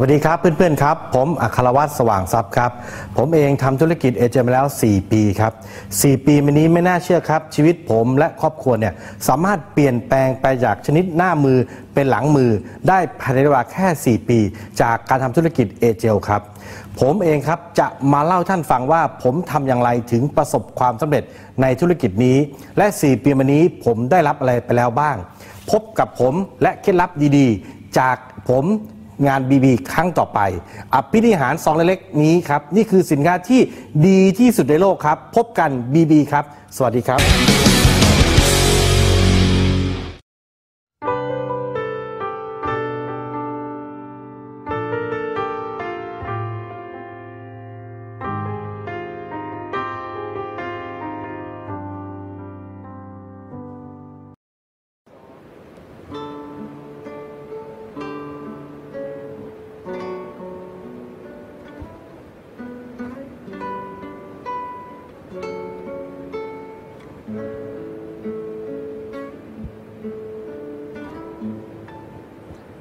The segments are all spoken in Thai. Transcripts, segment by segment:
วัสดีครับเพื่อนๆครับ ผมอัครวัตรสว่างทรัพย์ครับ ผมเองทำธุรกิจเอเจมาแล้ว 4 ปีครับ 4 ปีมานี้ไม่น่าเชื่อครับ ชีวิตผมและครอบครัวเนี่ยสามารถเปลี่ยนแปลงไปจากชนิดหน้ามือเป็นหลังมือได้ภายในเวลาแค่ 4 ปี จากการทำธุรกิจเอเจลครับผมเองครับจะมาเล่าท่านฟังว่าผมทำอย่างไรถึงประสบความสำเร็จในธุรกิจนี้ และ 4 ปีมานี้ผมได้รับอะไรไปแล้วบ้าง พบกับผมและเคล็ดลับดีๆ จากผม งาน BB ครั้งต่อไป อภินิหารซองเล็กๆนี้ครับ นี่คือสินค้าที่ดีที่สุดในโลกครับ พบกัน BB ครับ สวัสดีครับ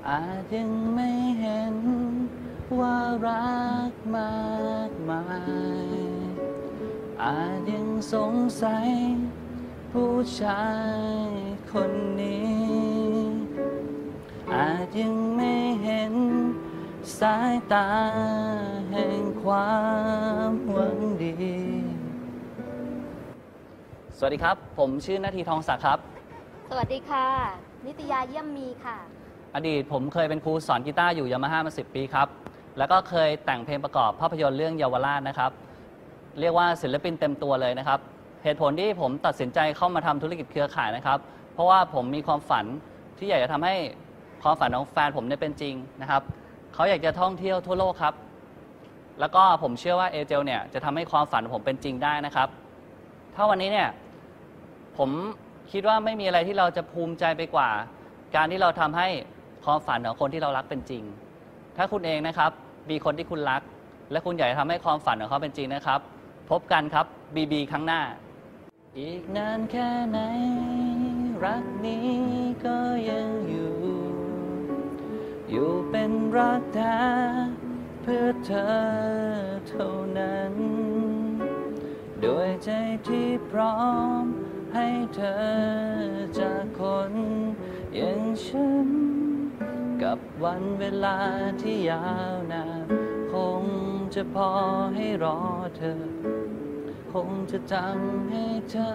อาจยังไม่เห็นว่ารักมากมาย อาจยังสงสัย ผู้ชายคนนี้ อาจยังไม่เห็น สายตาแห่งความหวังดี สวัสดีครับ ผมชื่อนาทีทองศักดิ์ครับ สวัสดีค่ะ นิตยาเยี่ยมมีค่ะ อดีตผมเคยเป็นครูสอนกีตาร์อยู่ยามาฮ่ามาสิปีครับ แล้วก็เคยแต่งเพลงประกอบภาพยนตร์เรื่องเยาวราชนะครับ เรียกว่าศิลปินเต็มตัวเลยนะครับ เหตุผลที่ผมตัดสินใจเข้ามาทำธุรกิจเครือข่ายนะครับ เพราะว่าผมมีความฝันที่อยากจะทำให้ความฝันของแฟนผมเนี่ยเป็นจริงนะครับ เขาอยากจะท่องเที่ยวทั่วโลกครับ แล้วก็ผมเชื่อว่าเอเจลเนี่ยจะทำให้ความฝันของผมเป็นจริงได้นะครับ ถ้าวันนี้เนี่ยผมคิดว่าไม่มีอะไรที่เราจะภูมิใจไปกว่า การที่เราทำให้ ความฝันของคนที่เรารักเป็นจริง ถ้าคุณเองนะครับ มีคนที่คุณรัก และคุณอยากจะทำให้ความฝันของเขาเป็นจริงนะครับ พบกันครับบีบีครั้งหน้า อีกนานแค่ไหน รักนี้ก็ยังอยู่ อยู่เป็นรักแท้เพื่อเธอเท่านั้น ด้วยใจที่พร้อมให้เธอจากคนอย่างฉัน กับวันเวลาที่ยาวนานคงจะพอให้รอเธอ คงจะทำให้เธอ